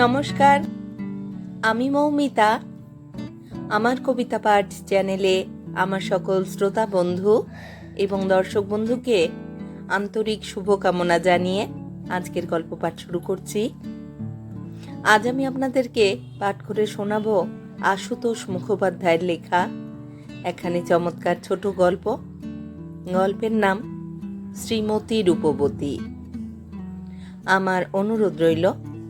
নমস্কার, আমি মৌমিতা। আমার কবিতা পাঠ চ্যানেলে আমার সকল শ্রোতা বন্ধু এবং দর্শক বন্ধুকে আন্তরিক শুভকামনা জানিয়ে আজকের গল্প পাঠ শুরু করছি। আজ আমি আপনাদেরকে পাঠ করে শোনাবো আশুতোষ মুখোপাধ্যায়ের লেখা, এখানে চমৎকার ছোট গল্প। গল্পের নাম, শ্রীমতী রূপবতী। আমার অনুরোধ রইল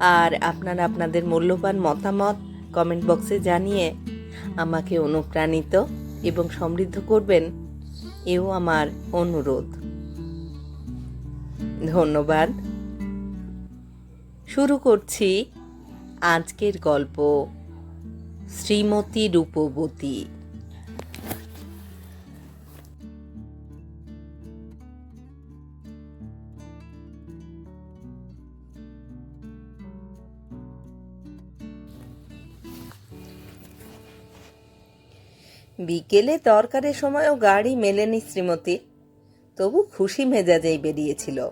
আর আপনারা আপনাদের মূল্যবান মতামত কমেন্ট বক্সে জানিয়ে আমাকে অনুপ্রাণিত এবং সমৃদ্ধ করবেন, এও আমার অনুরোধ। ধন্যবাদ। শুরু করছি আজকের গল্প, শ্রীমতী রূপবতী। বিকেলে তরকারের সময়ও গাড়ি মেলেনি শ্রীমতী। তবু খুশি মেজাজেই বেরিয়েছিল।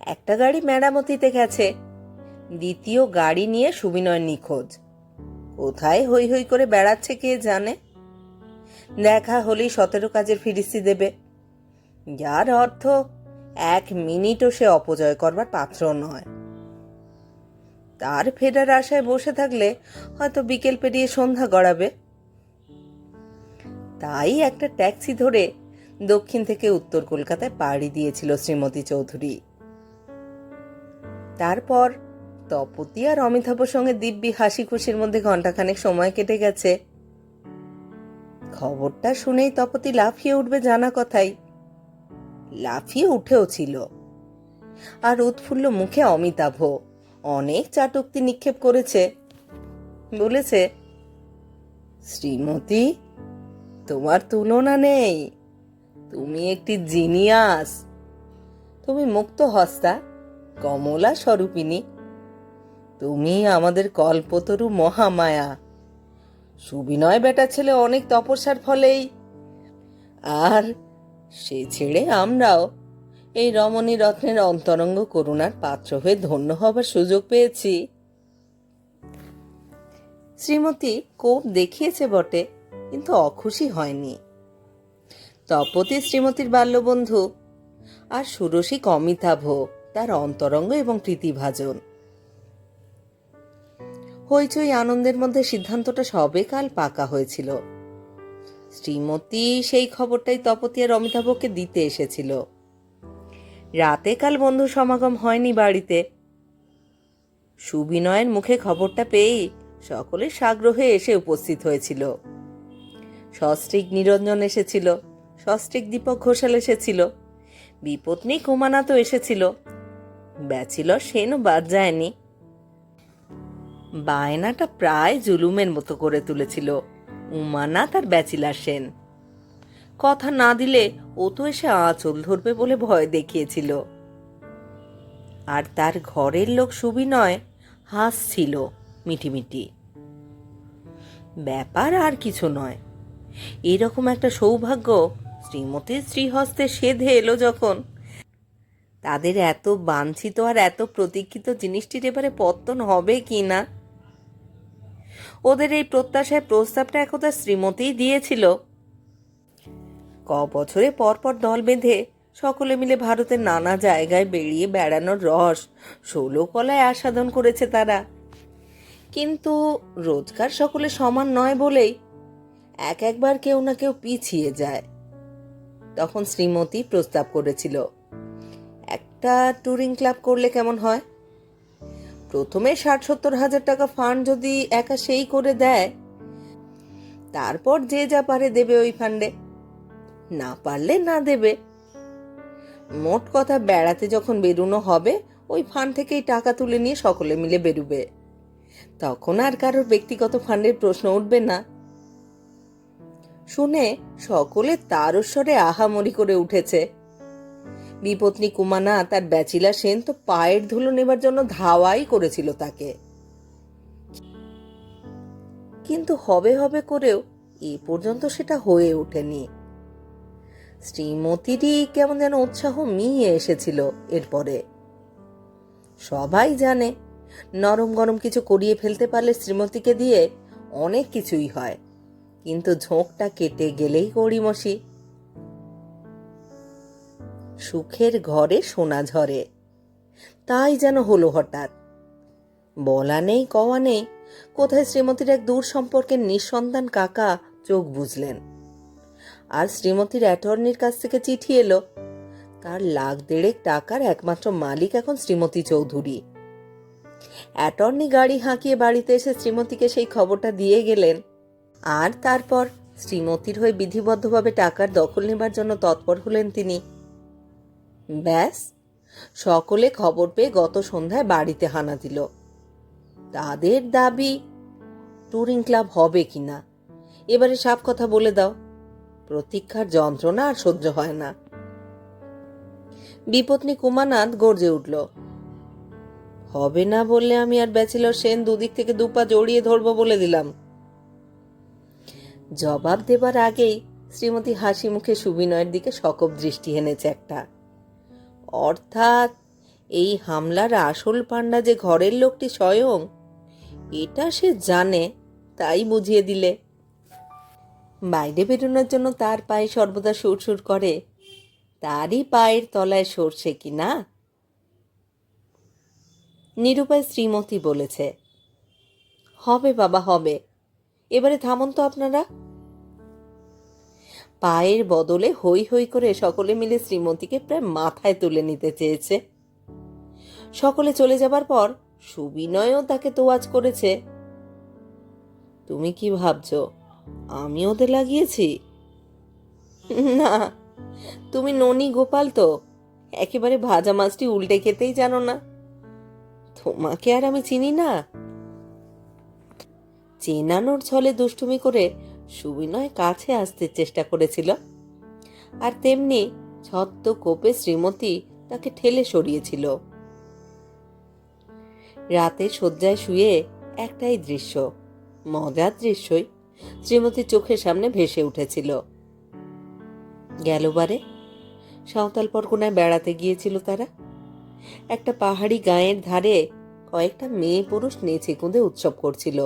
একটা গাড়ি মেরামতিতে গেছে। দ্বিতীয় গাড়ি নিয়ে সুবিনয় নিখোঁজ। কোথায় হই হই করে বেড়াচ্ছে কে জানে? দেখা হলেই সতেরো কাজের ফিরিস্তি দেবে। যার অর্থ এক মিনিটও সে অপচয় করবার পাত্র নয়। তার ফেরার আশায় বসে থাকলে হয়তো বিকেল পেরিয়ে সন্ধ্যা গড়াবে। তাই একটা ট্যাক্সি ধরে দক্ষিণ থেকে উত্তর কলকাতায় পাড়ি দিয়েছিল শ্রীমতী চৌধুরী। তারপর তপতি আর অমিতাভর সঙ্গে দিব্যি হাসি খুশির মধ্যে ঘন্টাখানেক সময় কেটে গেছে। খবরটা শুনেই তপতি লাফিয়ে উঠবে জানা কথাই। লাফিয়ে উঠেও ছিল। আর উৎফুল্ল মুখে অমিতাভ অনেক চাটুক্তি নিক্ষেপ করেছে। বলেছে, শ্রীমতী তোমার তুলনা নেই। তুমি একটি জিনিয়াস। তুমি মুক্ত হস্তা, কমলা স্বরূপিনী তুমি আমাদের কল্পতরু মহামায়া। সুবিনয় বেটা ছেলে অনেক তপস্যার ফলেই। আর সে ছেড়ে আমরাও এই রমণী রত্নের অন্তরঙ্গ করুণার পাত্র হয়ে ধন্য হবার সুযোগ পেয়েছি। শ্রীমতী কোপ দেখিয়েছে বটে কিন্তু অখুশি হয়নি। তপতি শ্রীমতীর বাল্যবন্ধু আর সুরসিক অমিতাভ তার অন্তরঙ্গ এবং প্রীতিভাজন। হইচই আনন্দের মধ্যে সিদ্ধান্তটা সবে কাল পাকা হয়েছিল। শ্রীমতী সেই খবরটাই তপতি আর অমিতাভকে দিতে এসেছিল। রাতে কাল বন্ধু সমাগম হয়নি বাড়িতে। সুবিনয়ের মুখে খবরটা পেয়েই সকলে সাগ্রহে এসে উপস্থিত হয়েছিল। সস্ত্রিক নিরঞ্জন এসেছিল, সস্ত্রিক দীপক ঘোষাল এসেছিল, বিপত্নী তো এসেছিল। ব্যাচিলর সেনও বাদ যায়নি। বায়নাটা প্রায় জুলুমের মতো করে তুলেছিল উমানা তার ব্যাচিলার সেন। কথা না দিলে ও তো এসে আঁচল ধরবে বলে ভয় দেখিয়েছিল। আর তার ঘরের লোক সুবিনয় হাসছিল মিটিমিটি। ব্যাপার আর কিছু নয়। এরকম একটা সৌভাগ্য শ্রীমতীর শ্রীহস্তে সেধে এলো যখন। তাদের এত বাঞ্ছিত আর এত প্রতীক্ষিত জিনিসটির এবারে পত্তন হবে কি না? ওদের এই প্রত্যাশায় প্রস্তাবটা একদা শ্রীমতীই দিয়েছিল। ক বছরে পরপর দল বেঁধে সকলে মিলে ভারতের নানা জায়গায় বেরিয়ে বেড়ানোর রস ষোলো কলায় আস্বাদন করেছে তারা। কিন্তু রোজগার সকলে সমান নয় বলেই এক একবার কেউ না কেউ পিছিয়ে যায়। তখন শ্রীমতী প্রস্তাব করেছিল, একটা ট্যুরিং ক্লাব করলে কেমন হয়? প্রথমে ষাট সত্তর হাজার টাকা ফান্ড যদি একা সেই করে দেয়, তারপর যে যা পারে দেবে ওই ফান্ডে না পারলে না দেবে। মোট কথা বেড়াতে যখন বেরোনো হবে, ওই ফান্ড থেকেই টাকা তুলে নিয়ে সকলে মিলে বেরুবে। তখন আর কারোর ব্যক্তিগত ফান্ডের প্রশ্ন উঠবে না। শুনে সকলে তারস্বরে আহামরি করে উঠেছে। বিপত্নী কুমানা তার ব্যাচিলা সেন তো পায়ের ধুলো নেবার জন্য ধাওয়াই করেছিল তাকে। কিন্তু হবে হবে করেও এ পর্যন্ত সেটা হয়ে ওঠেনি। শ্রীমতীরই কেমন যেন উৎসাহ মিয়ে এসেছিল এরপরে। সবাই জানে, নরম গরম কিছু করিয়ে ফেলতে পারলে শ্রীমতীকে দিয়ে অনেক কিছুই হয়। কিন্তু ঝোঁকটা কেটে গেলেই গড়িমসি সুখের ঘরে সোনা ঝরে, তাই যেন হলো হঠাৎ। বলা নেই, কওয়া নেই, কোথায় শ্রীমতীর এক দূর সম্পর্কের নিঃসন্তান কাকা চোখ বুঝলেন। আর শ্রীমতীর অ্যাটর্নির কাছ থেকে চিঠি এলো, তার লাখ দেড়েক টাকার একমাত্র মালিক এখন শ্রীমতী চৌধুরী। অ্যাটর্নি গাড়ি হাঁকিয়ে বাড়িতে এসে শ্রীমতীকে সেই খবরটা দিয়ে গেলেন আর তারপর শ্রীমতীর হয়ে বিধিবদ্ধভাবে টাকার দখল নেবার জন্য তৎপর হলেন তিনি। ব্যাস, সকলে খবর পেয়ে গত সন্ধ্যায় বাড়িতে হানা দিল। তাদের দাবি ট্যুরিং ক্লাব হবে কিনা এবারে সাপ কথা বলে দাও, প্রতীক্ষার যন্ত্রণা আর সহ্য হয় না। বিপত্নী কুমানাথ গর্জে উঠল, হবে না বললে আমি আর ব্যাচেলর সেন দুদিক থেকে দুপা জড়িয়ে ধরবো বলে দিলাম। জবাব দেবার আগেই শ্রীমতী হাসি মুখে সুবিনয়ের দিকে সকপ দৃষ্টি এনেছে একটা। অর্থাৎ এই হামলার আসল পাণ্ডা যে ঘরের লোকটি স্বয়ং, এটা সে জানে, তাই বুঝিয়ে দিলে। বাইরে বেরোনোর জন্য তার পায়ে সর্বদা সুরসুর করে, তারই পায়ের তলায় সরছে কি না? নিরুপায় শ্রীমতী বলেছে, হবে বাবা, হবে। এবারে থামুন তো আপনারা। পায়ের বদলে হই হই করে সকলে মিলে শ্রীমতীকে প্রায় মাথায় তুলে নিতে চেয়েছে। সকলে চলে যাবার পর সুবিনয়ও তাকে তোয়াজ করেছে। তুমি কি ভাবছ, আমি ওদের লাগিয়েছি? না, তুমি ননি গোপাল তো, একেবারে ভাজা মাছটি উল্টে খেতেই জানো না। তোমাকে আর আমি চিনি না। চেনানোর ছলে দুষ্টুমি করে সুবিনয় কাছে আসতে চেষ্টা করেছিল। আর তেমনি ছত্ত কোপে শ্রীমতী তাকে ঠেলে সরিয়েছিল। রাতে শয্যায় শুয়ে একটাই দৃশ্য, মজার দৃশ্যই শ্রীমতীর চোখের সামনে ভেসে উঠেছিল। গেলবারে সাঁওতাল পরগনায় বেড়াতে গিয়েছিল তারা। একটা পাহাড়ি গাঁয়ের ধারে কয়েকটা মেয়ে পুরুষ নেচে কুঁদে উৎসব করছিল।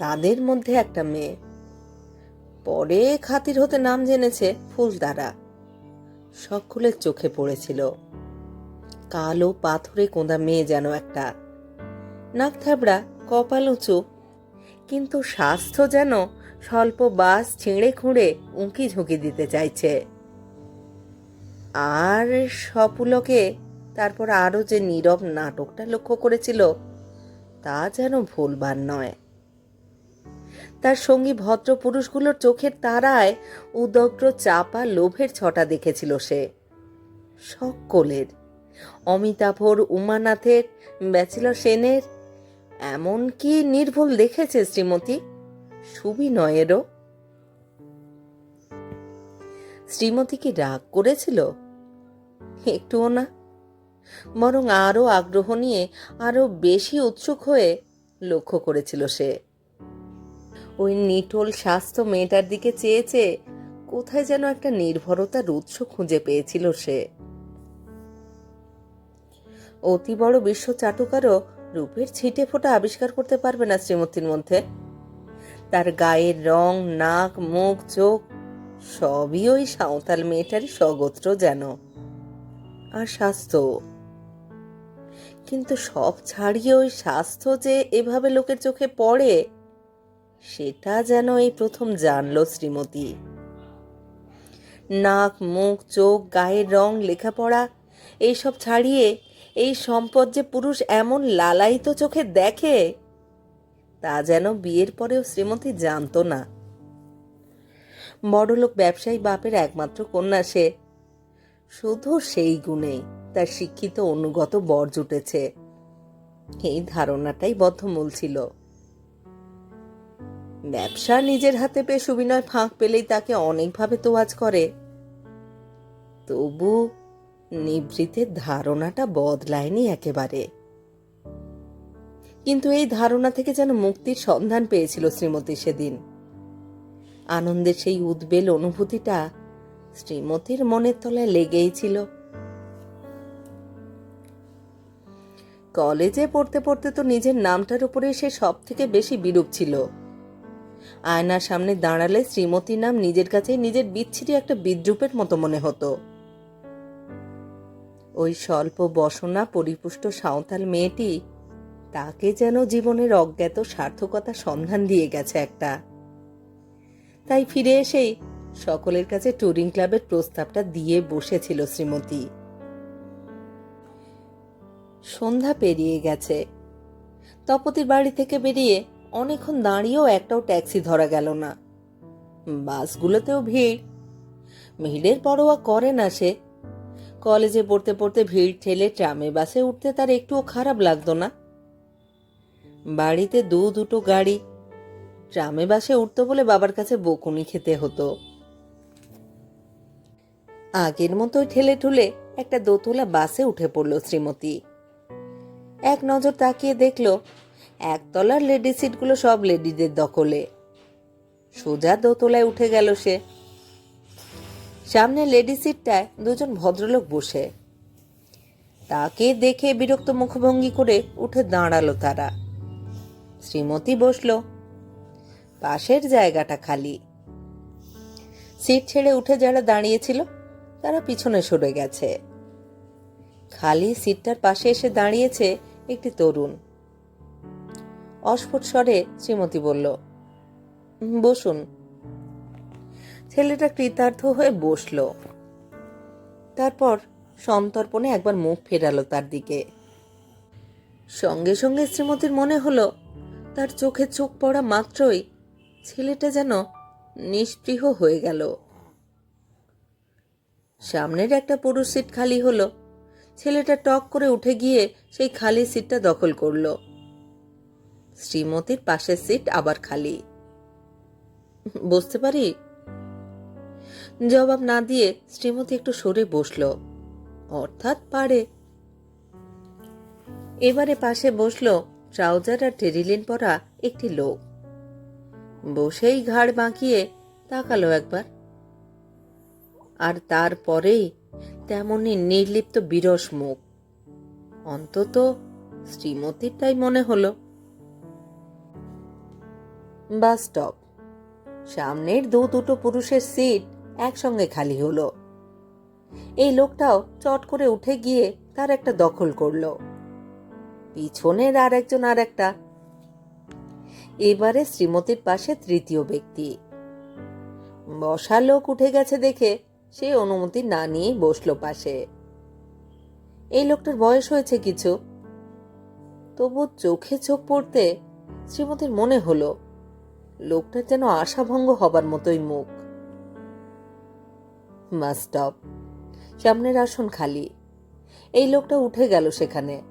তাদের মধ্যে একটা মেয়ে। পরে খাতির হতে নাম জেনেছে ফুলদারা। সকলের চোখে পড়েছিল। কালো পাথরে কোঁদা মেয়ে যেন একটা। নাক থাবড়া, কপাল উঁচু। কিন্তু স্বাস্থ্য যেন স্বল্প বাস ছিঁড়ে খুঁড়ে উঁকি ঝুঁকি দিতে চাইছে। আর সপুলকে তারপর আরও যে নীরব নাটকটা লক্ষ্য করেছিল, তা যেন ভুলবার নয়। তার সঙ্গী ভদ্র পুরুষগুলোর চোখের তারায় উদগ্র চাপা লোভের ছটা দেখেছিল সে। সকলের, অমিতাভর, উমানাথের, ব্যাচেলর সেনের, এমনকি নির্ভুল দেখেছে শ্রীমতী সুবিনয়েরও। শ্রীমতী কি রাগ করেছিল? একটুও না। বরং আরও আগ্রহ নিয়ে আরও বেশি উৎসুক হয়ে লক্ষ্য করেছিল সে। ওই নিটোল স্বাস্থ্য মেয়েটার দিকে চেয়ে চেয়ে কোথায় যেন একটা নির্ভরতার উৎস খুঁজে পেয়েছিল সে। অতি বড় বিশ্ব চাটুকারও রূপের ছিটে ফোটা আবিষ্কার করতে পারবে না শ্রীমতীর মধ্যে। তার গায়ের রং, নাক, মুখ, চোখ, সবই ওই সাঁওতাল মেয়েটারই স্বগোত্র যেন। আর স্বাস্থ্য। কিন্তু সব ছাড়িয়ে ওই স্বাস্থ্য যে এভাবে লোকের চোখে পড়ে সেটা যেন এই প্রথম জানলো শ্রীমতী। নাক, মুখ, চোখ, গায়ের রং, লেখাপড়া, এইসব ছাড়িয়ে এই সম্পদ যে পুরুষ এমন লালায়িত চোখে দেখে, তা যেন বিয়ের পরেও শ্রীমতী জানতো না। বড়লোক ব্যবসায়ী বাপের একমাত্র কন্যা সে। শুধু সেই গুণেই তার শিক্ষিত অনুগত বর জুটেছে। এই ধারণাটাই বদ্ধমূল ছিল। ব্যবসা নিজের হাতে পেয়ে সুবিনয় ফাঁক পেলেই তাকে অনেকভাবে তোয়াজ করে। তবু নিবৃতের ধারণাটা বদলায়নি একেবারে। কিন্তু এই ধারণা থেকে যেন মুক্তির সন্ধান পেয়েছিল শ্রীমতী সেদিন। আনন্দের সেই উদ্বেল অনুভূতিটা শ্রীমতীর মনের তলায় লেগেই ছিল। কলেজে পড়তে পড়তে তো নিজের নামটার উপরে সে সব থেকে বেশি বিরূপ ছিল। আয়নার সামনে দাঁড়ালে শ্রীমতীর নাম নিজের কাছে নিজের বিচ্ছিরি একটা বিদ্রুপের মতো মনে হতো। ওই স্বল্প বসনা পরিপুষ্ট সাঁওতাল মেয়েটি তাকে যেন জীবনের অজ্ঞাত সার্থকতা সন্ধান দিয়ে গেছে একটা। তাই ফিরে এসেই সকলের কাছে টুরিং ক্লাবের প্রস্তাবটা দিয়ে বসেছিল শ্রীমতী। সন্ধ্যা পেরিয়ে গেছে। তপতির বাড়ি থেকে বেরিয়ে অনেকক্ষণ দাঁড়িয়েও একটাও ট্যাক্সি ধরা গেল না। বাসগুলোতেও ভিড়। ভিড়ের পরোয়া করে না সে। কলেজে পড়তে পড়তে ভিড় ঠেলে ট্রামে বাসে উঠতে তার একটুও খারাপ লাগতো না। বাড়িতে দু দুটো গাড়ি। ট্রামে বাসে উঠতো বলে বাবার কাছে বকুনি খেতে হতো। আগের মতোই ঠেলে ঠুলে একটা দোতলা বাসে উঠে পড়ল শ্রীমতী। এক নজর তাকিয়ে দেখল একতলার লেডি সিটগুলো সব লেডিদের দখলে। সোজা দোতলায় উঠে গেল সে। সামনে লেডি সিটটায় দুজন ভদ্রলোক বসে। তাকে দেখে বিরক্ত মুখভঙ্গি করে উঠে দাঁড়াল তারা। শ্রীমতী বসল। পাশের জায়গাটা খালি। সিট ছেড়ে উঠে যারা দাঁড়িয়েছিল, তারা পিছনে সরে গেছে। খালি সিটটার পাশে এসে দাঁড়িয়েছে একটি তরুণ। অস্ফুট স্বরে শ্রীমতী বলল, বসুন। ছেলেটা কৃতার্থ হয়ে বসল। তারপর সন্তর্পণে একবার মুখ ফেরালো তার দিকে। সঙ্গে সঙ্গে শ্রীমতীর মনে হলো, তার চোখে চোখ পড়া মাত্রই ছেলেটা যেন নিস্পৃহ হয়ে গেল। সামনের একটা পুরুষ সিট খালি হলো। ছেলেটা টক করে উঠে গিয়ে সেই খালি সিটটা দখল করল। শ্রীমতীর পাশের সিট আবার খালি। বসতে পারি? জবাব না দিয়ে শ্রীমতী একটু সরে বসল। অর্থাৎ পারে। এবারে পাশে বসল ট্রাউজার আর টেরিলিন পরা একটি লোক। বসেই ঘাড় বাঁকিয়ে তাকালো একবার। আর তারপরেই তেমনি নির্লিপ্ত বিরস মুখ। অন্তত শ্রীমতীর তাই মনে হলো। Bus stop. সামনের দু দুটো পুরুষের সিট একসঙ্গে খালি হলো। এই লোকটাও চট করে উঠে গিয়ে তার একটা দখল করল। পিছনের আর একজন আর একটা। এবারে শ্রীমতীর পাশে তৃতীয় ব্যক্তি। বসা লোক উঠে গেছে দেখে সে অনুমতি না নিয়ে বসল পাশে। এই লোকটার বয়স হয়েছে কিছু। তবু চোখে চোখ পড়তে শ্রীমতীর মনে হলো লোকটার যেন আশাভঙ্গ হবার মতোই মুখ। মাস্টপ সামনের আসন খালি। এই লোকটা উঠে গেল সেখানে।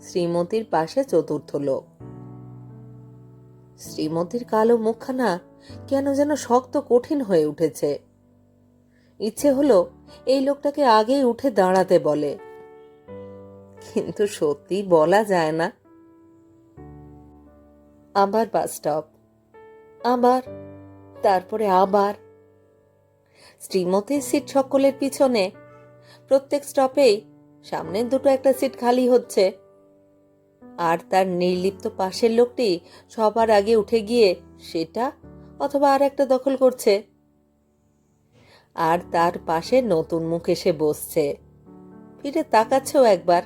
শ্রীমতীর পাশে চতুর্থ লোক। শ্রীমতীর কালো মুখখানা কেন যেন শক্ত কঠিন হয়ে উঠেছে। ইচ্ছে হলো এই লোকটাকে আগেই উঠে দাঁড়াতে বলে। কিন্তু সত্যি বলা যায় না। আবার বাস স্টপ। আবার, তারপরে আবার। শ্রীমতীর সিট সকলের পিছনে। প্রত্যেক স্টপেই সামনের দুটো একটা সিট খালি হচ্ছে। আর তার নির্লিপ্ত পাশের লোকটি সবার আগে উঠে গিয়ে সেটা অথবা আর একটা দখল করছে। আর তার পাশে নতুন মুখ এসে বসছে। ফিরে তাকাচ্ছেও একবার।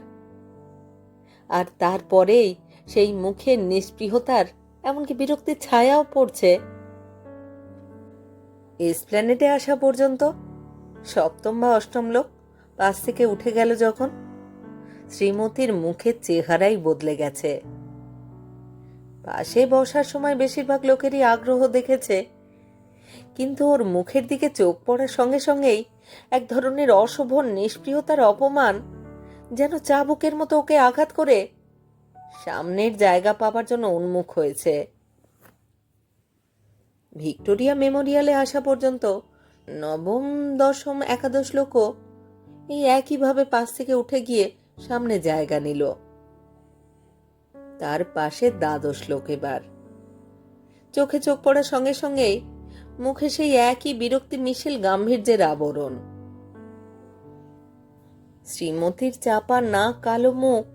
আর তারপরেই সেই মুখের নিষ্পৃহতার এমনকি বিরক্তির ছায়াও পড়ছে। এসপ্ল্যানেটে আসা পর্যন্ত সপ্তম বা অষ্টম লোক পাশ থেকে উঠে গেল যখন শ্রীমতীর মুখের চেহারাই বদলে গেছে। পাশে বসার সময় বেশিরভাগ লোকেরই আগ্রহ দেখেছে, কিন্তু ওর মুখের দিকে চোখ পড়ার সঙ্গে সঙ্গেই এক ধরনের অশোভন নিষ্প্রিয়তার অপমান যেন চাবুকের মতো ওকে আঘাত করে সামনের জায়গা পাবার জন্য উন্মুখ হয়েছে। ভিক্টোরিয়া মেমোরিয়ালে আসা পর্যন্ত নবম, দশম, একাদশ লোকও এই একইভাবে পাশ থেকে উঠে গিয়ে সামনে জায়গা নিল। তার পাশে দ্বাদশ লোক এবার। চোখে চোখ পড়ার সঙ্গে সঙ্গেই মুখে সেই একই বিরক্তি মিশেল গাম্ভীর্যের আবরণ। শ্রীমতীর চাপা না কালো মুখ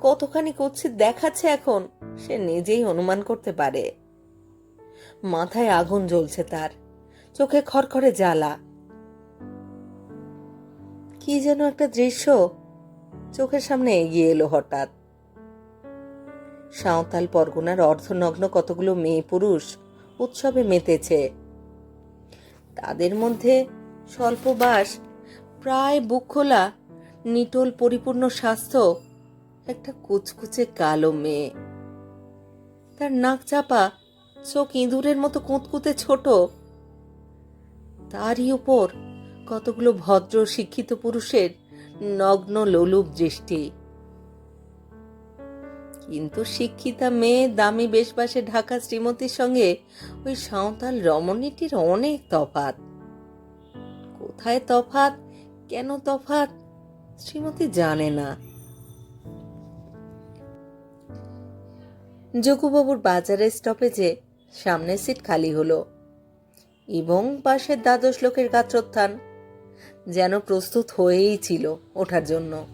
কতখানি কুৎসিত দেখাচ্ছে এখন, সে নিজেই অনুমান করতে পারে। মাথায় আগুন জ্বলছে তার, চোখে খড়খড়ে জ্বালা। কি যেন একটা দৃশ্য, চোখের সামনে এগিয়ে এলো হঠাৎ। সাঁওতাল পরগনার অর্ধনগ্ন কতগুলো মেয়ে পুরুষ উৎসবে মেতেছে। তাদের মধ্যে স্বল্পবাস, প্রায় বুক খোলা, নিটোল পরিপূর্ণ স্বাস্থ্য একটা কুচকুচে কালো মেয়ে। তার নাক চাপা, চোখ ইঁদুরের মতো কুঁতকুতে ছোট। তারই উপর কতগুলো ভদ্র শিক্ষিত পুরুষের নগ্ন লোলুপ দৃষ্টি। কিন্তু শিক্ষিতা মেয়ে দামি বেশবাসে ঢাকা শ্রীমতীর সঙ্গে ওই সাঁওতাল রমণীটির অনেক তফাত কোথায় তফাত কেন তফাত শ্রীমতী জানে না। যোগুবাবুর বাজারের স্টপেজে সামনের সিট খালি হলো এবং পাশের দ্বাদশ লোকের গাত্রোত্থান, যেন প্রস্তুত হয়েই ছিল ওঠার জন্য।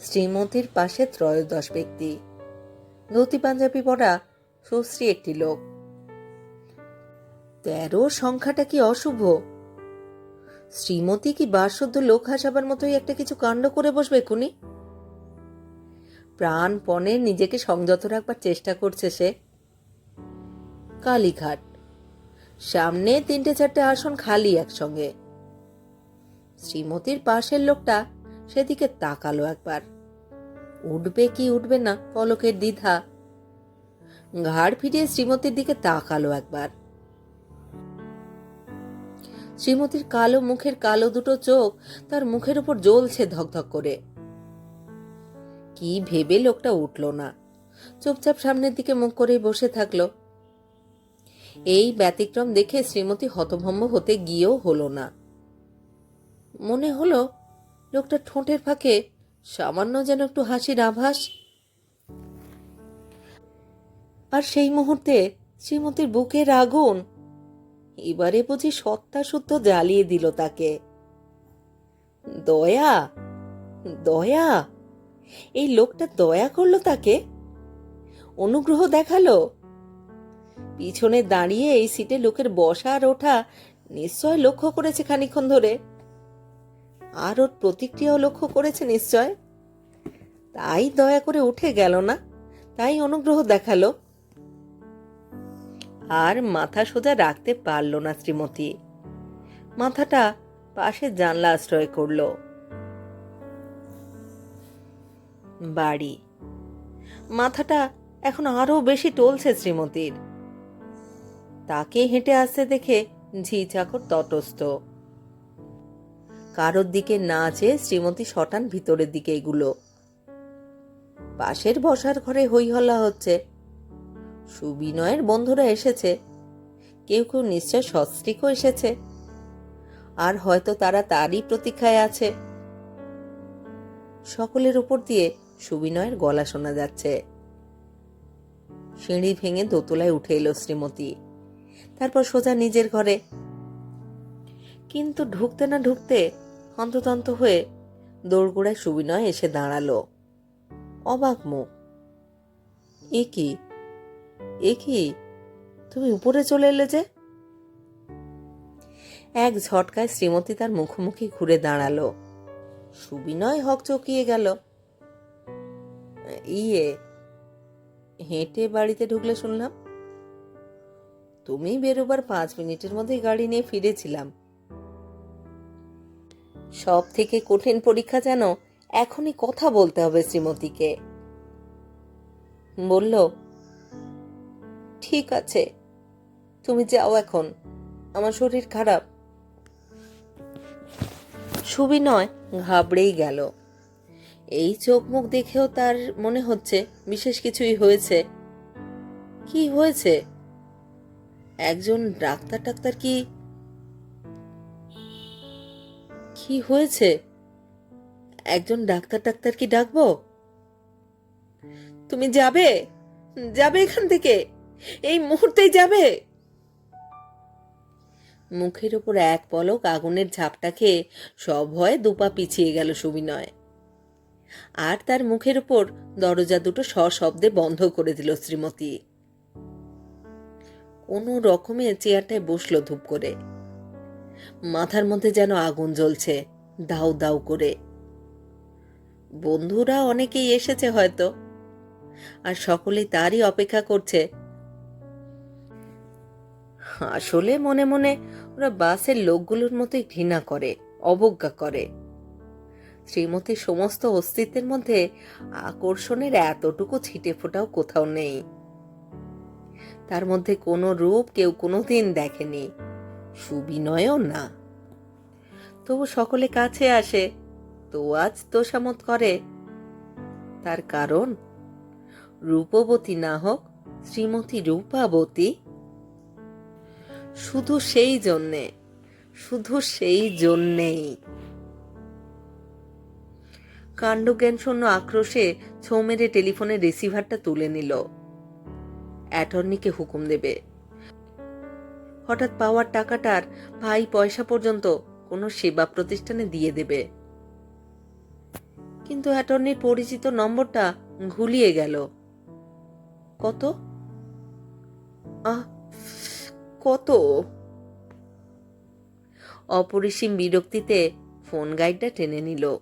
শ্রীমতীর পাশে ত্রয়োদশ ব্যক্তি, ধুতি পাঞ্জাবি পরা সুশ্রী একটি লোক। তেরো সংখ্যাটা কি অশুভ? শ্রীমতী কি বাসুদ্ধ লোক হাসাবার মতোই একটা কিছু কাণ্ড করে বসবে খুনি? প্রাণপণে নিজেকে সংযত রাখবার চেষ্টা করছে সে। কালীঘাট। সামনে তিনটে চারটে আসন খালি একসঙ্গে। শ্রীমতীর পাশের লোকটা সেদিকে তাকালো একবার। উঠবে কি উঠবে না, পলকের দ্বিধা। ঘাড় ফিরিয়ে শ্রীমতীর দিকে তাকালো একবার। শ্রীমতীর কালো মুখের কালো দুটো চোখ তার মুখের উপর জ্বলছে ধকধক করে। কি ভেবে লোকটা উঠল না। চুপচাপ সামনের দিকে মুখ করেই বসে থাকল। এই ব্যতিক্রম দেখে শ্রীমতী হতভম্ব হতে গিয়েও হলো না। মনে হলো লোকটা ঠোঁটের ফাঁকে সামান্য যেন একটু হাসির আভাস আর সেই মুহূর্তে শ্রীমতীর বুকের আগুন এবারে বুঝি সত্তা শুদ্ধ জ্বালিয়ে দিল তাকে। দয়া দয়া। এই লোকটা দয়া করল তাকে? অনুগ্রহ দেখাল? পিছনে দাঁড়িয়ে এই সিটে লোকের বসা আর ওঠা নিশ্চয় লক্ষ্য করেছে খানিক্ষণ ধরে। আর ওর প্রতিক্রিয়াও লক্ষ্য করেছে নিশ্চয়? তাই দয়া করে উঠে গেল না, তাই অনুগ্রহ দেখাল। আর মাথা সোজা রাখতে পারল না শ্রীমতী। মাথাটা পাশে জানলা আশ্রয় করল। বাড়ি। মাথাটা এখন আরও বেশি টলছে শ্রীমতীর। তাকে হেঁটে আসতে দেখে ঝি চাকর তটস্থ। কারোর দিকে না চেয়ে শ্রীমতী শটান ভিতরের দিকে এগুলো। পাশের বসার ঘরে হই হল্লা হচ্ছে। সুবিনয়ের বন্ধুরা এসেছে। কেউ কেউ নিশ্চয় সস্ত্রীকও এসেছে। আর হয়তো তারা তারই প্রতীক্ষায় আছে। সকলের উপর দিয়ে সুবিনয়ের গলা শোনা যাচ্ছে। সিঁড়ি ভেঙে দোতলায় উঠে এলো শ্রীমতী। তারপর সোজা নিজের ঘরে। কিন্তু ঢুকতে না ঢুকতে হন্ততন্ত হয়ে দোরগোড়ায় সুবিনয় এসে দাঁড়াল। অবাক মুখ। এ কি? এ কি? তুমি উপরে চলে এলে যে? এক ঝটকায় শ্রীমতী তার মুখোমুখি ঘুরে দাঁড়াল। সুবিনয় হক চকিয়ে গেল। ইয়ে হেঁটে বাড়িতে ঢুকলে শুনলাম তুমি বেরোবার পাঁচ মিনিটের মধ্যেই গাড়ি নিয়ে ফিরেছিলাম। সব থেকে কঠিন পরীক্ষা যেন এখনই কথা বলতে হবে শ্রীমতীকে। বলল, ঠিক আছে, তুমি যাও এখন, আমার শরীর খারাপ। সুবিনয় ঘাবড়েই গেল। এই চোখ মুখ দেখেও তার মনে হচ্ছে বিশেষ কিছুই হয়েছে। কি হয়েছে? একজন ডাক্তার ডাক্তার কি কি হয়েছে? একজন ডাক্তার ডাক্তার কি ডাকবো? তুমি যাবে? যাবে এখান থেকে? এই মুহূর্তেই যাবে? মুখের ওপর এক পলক আগুনের ঝাপটা খেয়ে সব ভয়ে দুপা পিছিয়ে গেল সুবিনয়। আর তার মুখের উপর দরজা দুটো সশব্দে বন্ধ করে দিল শ্রীমতী। কোনো রকমে চেয়ারটায় বসল ধূপ করে। মাথার মধ্যে যেন আগুন জ্বলছে, দাউ দাউ করে। বন্ধুরা অনেকেই এসেছে হয়তো। আর সকলেই তারই অপেক্ষা করছে। আসলে মনে মনে ওরা বাসের লোকগুলোর মতোই ঘৃণা করে, অবজ্ঞা করে। শ্রীমতীর সমস্ত অস্তিত্বের মধ্যে আকর্ষণের এতটুকু ছিটে ফোটাও কোথাও নেই। তার মধ্যে কোনো রূপ কেউ কোনোদিন দেখেনি। সুবিনয়ও না। তবু সকলে কাছে আসে, তো আজ তোষামত করে? তার কারণ, রূপবতী না হোক, শ্রীমতী রূপাবতী। শুধু সেই জন্যে, শুধু সেই জন্যেই। কাণ্ডজ্ঞান শূন্য আক্রোশে ছৌ মেরে টেলিফোনের রিসিভারটা তুলে নিল। অ্যাটর্নিকে হুকুম দেবে। হঠাৎ পাওয়ার টাকাটার ভাই পয়সা পর্যন্ত কোনো সেবা প্রতিষ্ঠানে দিয়ে দেবে। কিন্তু অ্যাটর্নির পরিচিত নম্বরটা ঘুলিয়ে গেল। কত? আহ, কত? অপরিসীম বিরক্তিতে ফোন গাইডটা টেনে নিল।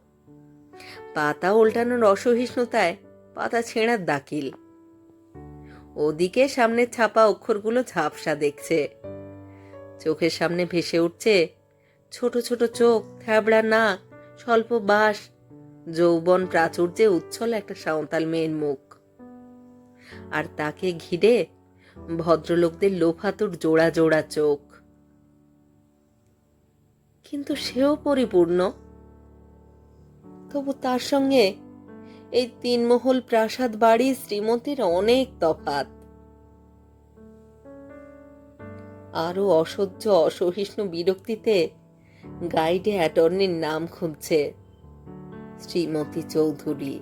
পাতা উল্টানোর অসহিষ্ণুতায় পাতা ছেঁড়ার দাকিল ওদিকে সামনের ছাপা অক্ষরগুলো ঝাপসা দেখছে। চোখের সামনে ভেসে উঠছে ছোট ছোট চোখ, থ্যাবড়া নাক, স্বল্প বাস যৌবন প্রাচুর্যে উচ্ছল একটা সাঁওতাল মেয়ের মুখ। আর তাকে ঘিরে ভদ্রলোকদের লোফাতুর জোড়া জোড়া চোখ। কিন্তু সেও পরিপূর্ণ। তবু তার সঙ্গে এই তিনমহল প্রাসাদ বাড়ি শ্রীমতীর অনেক তফাত আরও অসহ্য অসহিষ্ণু বিরক্তিতে গাইডে অ্যাটর্নির নাম খুঁজছে শ্রীমতী চৌধুরী।